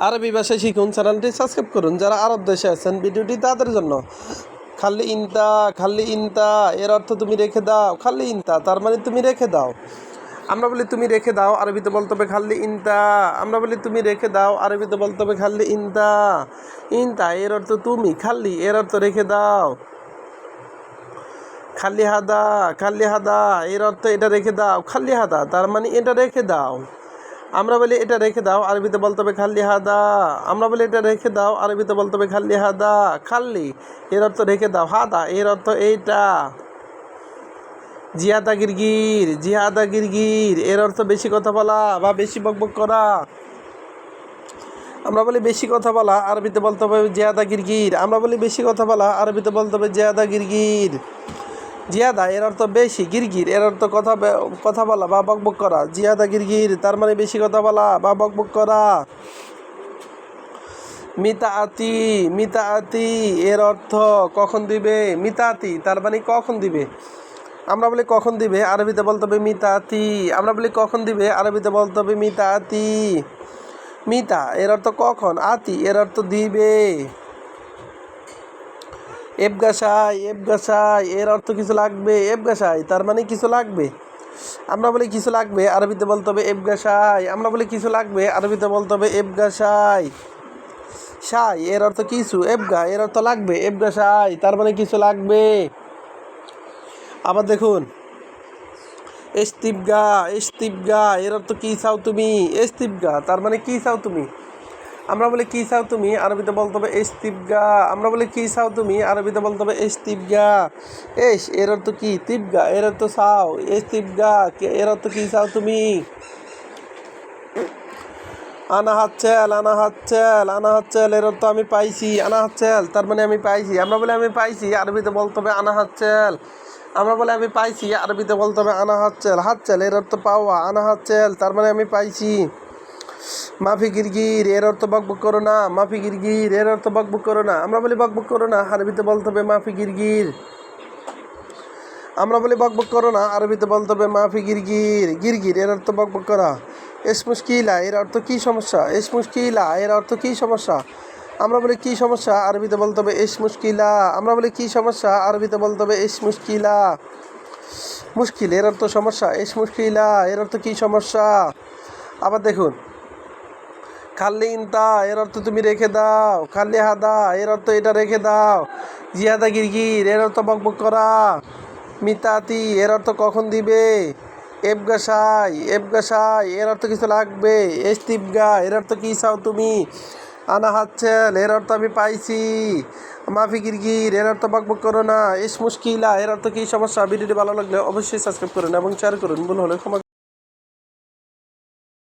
আরবি ভাষায় শিখুন চ্যানেলটি সাবস্ক্রাইব করুন। যারা আরব দেশে আছেন, ভিডিওটি তাদের জন্য। খালি ইনতা খালি ইনতা, এর অর্থ তুমি রেখে দাও। খালি ইনতা, তার মানে তুমি রেখে দাও। আমরা বলি তুমি রেখে দাও, আরবিতে বলতে হবে খালি ইনতা। আমরা বলি তুমি রেখে দাও, আরবিতে বলতে হবে খালি ইনতা। ইনতা, এর অর্থ তুমি, খালি, এর অর্থ রেখে দাও। খালি হাদা খালি হাদা, এর অর্থ এটা রেখে দাও। খালি হাদা, তার মানে এটা রেখে দাও। আমরা বলি, এটা রেখে দাও, আরবিতে বলতে হবে খালি হাদা। আমরা বলি, এটা রেখে দাও, আরবিতে বলতে হবে খালি হাদা। খাল্লি, এর অর্থ রেখে দাও, হাদা, এর অর্থ এইটা। জিয়াদা গিরগির, জিহাদা গিরগির, এর অর্থ বেশি কথা বলা বা বেশি বকবক করা। আমরা বলি, বেশি কথা বলা, আরবিতে বলতে হবে জিয়াদা গিরগির। আমরা বলি, বেশি কথা বলা, আরবিতে বলতে হবে জিয়াদা গিরগির। জিয়াদা, এর অর্থ বেশি, গিরগির। এর অর্থ কথা কথা বলা, বা বকবক করা। জিয়াদা, গিরগির, তার মানে বেশি কথা বলা, বা বকবক করা। মিতা আতি মিতা আতি এর অর্থ কখন দিবে? মিতা আতি তার মানে কখন দিবে? আমরা বলি কখন দিবে? আরবিতে বলতে হবে মিতা আতি আমরা বলি কখন দিবে? আরবিতে বলতে হবে মিতা আতি মিতা, এর অর্থ কখন? আতি, এর অর্থ দিবে। এবগাসাই এবগাসাই এর অর্থ কিছু লাগবে এবগাসাই তার মানে কিছু লাগবে। আমরা বলি কিছু লাগবে, আরবিতে বলতে হবে এবগাসাই আমরা বলি কিছু লাগবে, আরবিতে বলতে হবে এবগাসাই সাই, এর অর্থ কিছু এবগা এর অর্থ লাগবে এবগা সাই তার মানে কিছু লাগবে। আবার দেখুন এস্তিবগা এস্তিবগা এর অর্থ কী চাও তুমি? এস্তিবগা তার মানে কী চাও তুমি? আমরা বলি, কী চাও তুমি? আরবিতে বলতে হবে এস্তিবগা আমরা বলি, কী চাও তুমি? আরবিতে বলতে হবে এস্তিবগা এস, এর অর্থ কি? তিবগা। এর অর্থ চাও। এস্তিবগা এর অর্থ কী চাও তুমি? আনা হাতছেল আনা হাতছেল আনা হাতছেল এর অর্থ আমি পাইছি। আনা হাতছেল তার মানে আমি পাইছি। আমরা বলে, আমি পাইছি। আরবিতে বলতে হবে আনা হাতছেল আমরা বলে, আমি পাইছি। আরবিতে বলতে হবে আনা হাতছেল হাতছেল এর অর্থ পাওয়া। আনা হাতছেল তার মানে আমি পাইছি। মাফি গিরগির, এর অর্থ বকবক করো না। মাফি গিরগির, এর অর্থ বকবক করো না। আমরা বলি বকবক করো না, আরবিতে বলতে হবে মাফি গিরগির। আমরা বলি বকবক করো না, আরবিতে বলতে হবে মাফি গিরগির। গিরগির, এর অর্থ বকবক করা। এস মুশকিলা, এর অর্থ কী সমস্যা? এস মুশকিলা, এর অর্থ কী সমস্যা? আমরা বলি কী সমস্যা? আরবিতে বলতে হবে এস মুশকিলা। আমরা বলি কী সমস্যা? আরবিতে বলতে হবে এস মুশকিলা। মুশকিল, এর অর্থ সমস্যা। এস মুশকিলা, এর অর্থ কী সমস্যা? আবার দেখুন। খাল্লি ইনতা, এর অর্থ তুমি রেখে দাও। খাল্লি হাদা, এর অর্থ এটা রেখে দাও। জিয়াদা গিরগির, এর অর্থ বকবক করা। মিতাতি, এর অর্থ কখন দিবে? এবগাসাই এবগাসাই এর অর্থ কিছু লাগবে? এস্তিবগা এর অর্থ কী চাও তুমি? আনা হাতছেল এর অর্থ আমি পাইছি। মাফি গিরগির, এর অর্থ বকবক করো না। এস মুশকিলা, এর অর্থ কী সমস্যা? ভিডিওটি ভালো লাগলে অবশ্যই সাবস্ক্রাইব করুন এবং শেয়ার করুন। ভুল হলে ক্ষমা